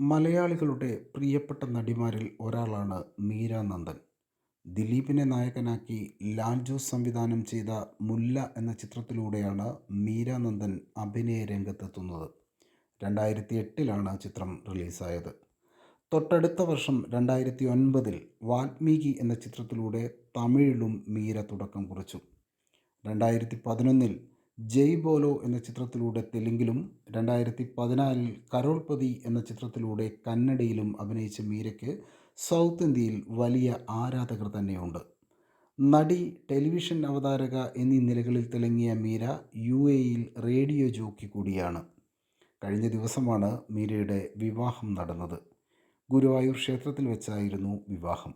മലയാളികളുടെ പ്രിയപ്പെട്ട നടിമാരിൽ ഒരാളാണ് മീര നന്ദൻ. ദിലീപിനെ നായകനാക്കി ലാൽ സംവിധാനം ചെയ്ത മുല്ല എന്ന ചിത്രത്തിലൂടെയാണ് മീര നന്ദൻ അഭിനയ രംഗത്തെത്തുന്നത്. രണ്ടായിരത്തി എട്ടിലാണ് ചിത്രം റിലീസായത്. തൊട്ടടുത്ത വർഷം രണ്ടായിരത്തി ഒൻപതിൽ വാൽമീകി എന്ന ചിത്രത്തിലൂടെ തമിഴിലും മീര തുടക്കം കുറിച്ചു. രണ്ടായിരത്തി പതിനൊന്നിൽ ജയ് ബോലോ എന്ന ചിത്രത്തിലൂടെ തെലുങ്കിലും രണ്ടായിരത്തി പതിനാലിൽ കരോൾപതി എന്ന ചിത്രത്തിലൂടെ കന്നഡയിലും അഭിനയിച്ച മീരയ്ക്ക് സൗത്ത് ഇന്ത്യയിൽ വലിയ ആരാധകർ തന്നെയുണ്ട്. നടി, ടെലിവിഷൻ അവതാരക എന്നീ നിലകളിൽ തിളങ്ങിയ മീര യു എയിൽ റേഡിയോ ജോക്കി കൂടിയാണ്. കഴിഞ്ഞ ദിവസമാണ് മീരയുടെ വിവാഹം നടന്നത്. ഗുരുവായൂർ ക്ഷേത്രത്തിൽ വെച്ചായിരുന്നു വിവാഹം.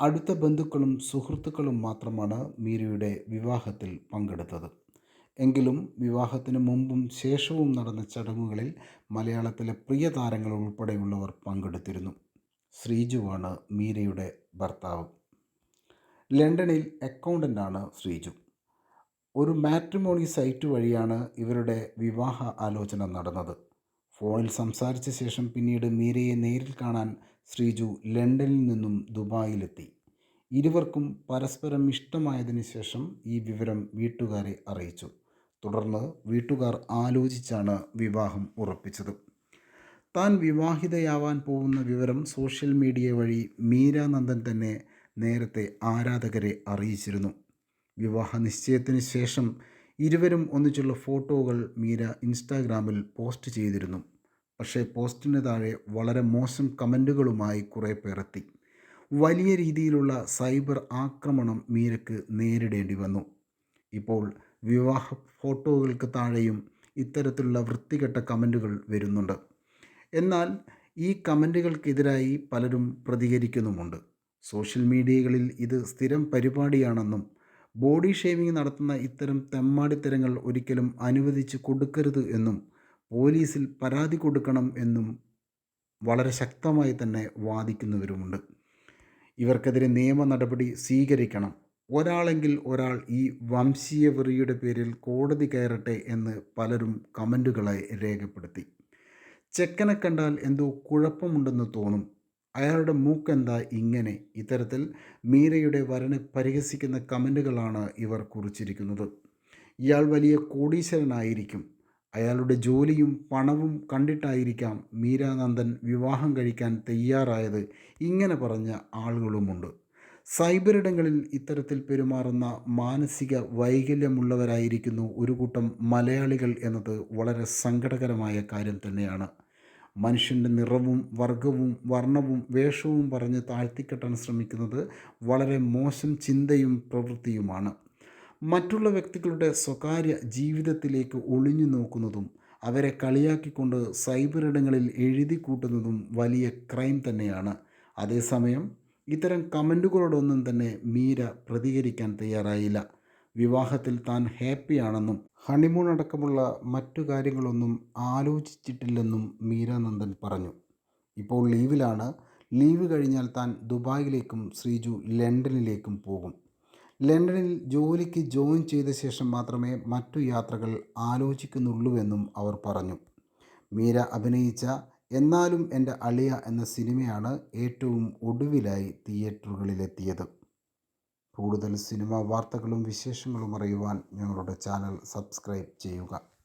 അടുത്ത ബന്ധുക്കളും സുഹൃത്തുക്കളും മാത്രമാണ് മീരയുടെ വിവാഹത്തിൽ പങ്കെടുത്തത്. എങ്കിലും വിവാഹത്തിന് മുമ്പും ശേഷവും നടന്ന ചടങ്ങുകളിൽ മലയാളത്തിലെ പ്രിയ താരങ്ങൾ ഉൾപ്പെടെയുള്ളവർ പങ്കെടുത്തിരുന്നു. ശ്രീജുവാണ് മീരയുടെ ഭർത്താവ്. ലണ്ടനിൽ അക്കൗണ്ടന്റാണ് ശ്രീജു. ഒരു മാട്രിമോണി സൈറ്റ് വഴിയാണ് ഇവരുടെ വിവാഹ ആലോചന നടന്നത്. ഫോണിൽ സംസാരിച്ച ശേഷം പിന്നീട് മീരയെ നേരിൽ കാണാൻ ശ്രീജു ലണ്ടനിൽ നിന്നും ദുബായിലെത്തി. ഇരുവർക്കും പരസ്പരം ഇഷ്ടമായതിനു ശേഷം ഈ വിവരം വീട്ടുകാരെ അറിയിച്ചു. തുടർന്ന് വീട്ടുകാർ ആലോചിച്ചാണ് വിവാഹം ഉറപ്പിച്ചത്. താൻ വിവാഹിതയാവാൻ പോകുന്ന വിവരം സോഷ്യൽ മീഡിയ വഴി മീരാനന്ദൻ തന്നെ നേരത്തെ ആരാധകരെ അറിയിച്ചിരുന്നു. വിവാഹ നിശ്ചയത്തിന് ശേഷം ഇരുവരും ഒന്നിച്ചുള്ള ഫോട്ടോകൾ മീര ഇൻസ്റ്റാഗ്രാമിൽ പോസ്റ്റ് ചെയ്തിരുന്നു. പക്ഷേ പോസ്റ്റിന് താഴെ വളരെ മോശം കമന്റുകളുമായി കുറേ പേരെത്തി. വലിയ രീതിയിലുള്ള സൈബർ ആക്രമണം മീരയ്ക്ക് നേരിടേണ്ടി വന്നു. ഇപ്പോൾ വിവാഹ ഫോട്ടോകൾക്ക് താഴെയും ഇത്തരത്തിലുള്ള വൃത്തികെട്ട കമന്റുകൾ വരുന്നുണ്ട്. എന്നാൽ ഈ കമന്റുകൾക്കെതിരായി പലരും പ്രതികരിക്കുന്നുമുണ്ട്. സോഷ്യൽ മീഡിയകളിൽ ഇത് സ്ഥിരം പരിപാടിയാണെന്നും ബോഡി ഷേവിംഗ് നടത്തുന്ന ഇത്തരം തെമ്മാടിത്തരങ്ങൾ ഒരിക്കലും അനുവദിച്ച് കൊടുക്കരുത് എന്നും പോലീസിൽ പരാതി കൊടുക്കണം എന്നും വളരെ ശക്തമായി തന്നെ വാദിക്കുന്നവരുമുണ്ട്. ഇവർക്കെതിരെ നിയമ നടപടി സ്വീകരിക്കണം. ഒരാളെങ്കിൽ ഒരാൾ ഈ വംശീയ വെറിയുടെ പേരിൽ കോടതി കയറട്ടെ എന്ന് പലരും കമന്റുകളായി രേഖപ്പെടുത്തി. ചെക്കനെ കണ്ടാൽ എന്തോ കുഴപ്പമുണ്ടെന്ന് തോന്നും. അയാളുടെ മൂക്കെന്താ ഇങ്ങനെ ഇത്തരത്തിൽ മീരയുടെ വരനെ പരിഹസിക്കുന്ന കമന്റുകളാണ് ഇവർ കുറിച്ചിരിക്കുന്നത്. ഇയാൾ വലിയ കോടീശ്വരനായിരിക്കും. അയാളുടെ ജോലിയും പണവും കണ്ടിട്ടായിരിക്കാം മീരാനന്ദൻ വിവാഹം കഴിക്കാൻ തയ്യാറായത് ഇങ്ങനെ പറഞ്ഞ ആളുകളുമുണ്ട്. സൈബറിടങ്ങളിൽ ഇത്തരത്തിൽ പെരുമാറുന്ന മാനസിക വൈകല്യമുള്ളവരായിരിക്കുന്നു ഒരു കൂട്ടം മലയാളികൾ എന്നത് വളരെ സങ്കടകരമായ കാര്യം തന്നെയാണ്. മനുഷ്യന്റെ നിറവും വർഗവും വർണവും വേഷവും പറഞ്ഞ് താഴ്ത്തിക്കെട്ടാൻ ശ്രമിക്കുന്നത് വളരെ മോശം ചിന്തയും പ്രവൃത്തിയുമാണ്. മറ്റുള്ള വ്യക്തികളുടെ സ്വകാര്യ ജീവിതത്തിലേക്ക് ഒളിഞ്ഞു നോക്കുന്നതും അവരെ കളിയാക്കിക്കൊണ്ട് സൈബറിടങ്ങളിൽ എഴുതിക്കൂട്ടുന്നതും വലിയ ക്രൈം തന്നെയാണ്. അതേസമയം ഇത്തരം കമന്റുകളോടൊന്നും തന്നെ മീര പ്രതികരിക്കാൻ തയ്യാറായില്ല. വിവാഹത്തിൽ താൻ ഹാപ്പിയാണെന്നും ഹണിമൂൺ അടക്കമുള്ള മറ്റു കാര്യങ്ങളൊന്നും ആലോചിച്ചിട്ടില്ലെന്നും മീരാനന്ദൻ പറഞ്ഞു. ഇപ്പോൾ ലീവിലാണ്. ലീവ് കഴിഞ്ഞാൽ താൻ ദുബായിലേക്കും ശ്രീജു ലണ്ടനിലേക്കും പോകും. ലണ്ടനിൽ ജോലിക്ക് ജോയിൻ ചെയ്ത ശേഷം മാത്രമേ മറ്റു യാത്രകൾ ആലോചിക്കുന്നുള്ളൂവെന്നും അവർ പറഞ്ഞു. മീര അഭിനയിച്ച എന്നാലും എന്റെ അളിയ എന്ന സിനിമയാണ് ഏറ്റവും ഒടുവിലായി തിയേറ്ററുകളിലെത്തിയത്. കൂടുതൽ സിനിമാ വാർത്തകളും വിശേഷങ്ങളും അറിയുവാൻ ഞങ്ങളുടെ ചാനൽ സബ്സ്ക്രൈബ് ചെയ്യുക.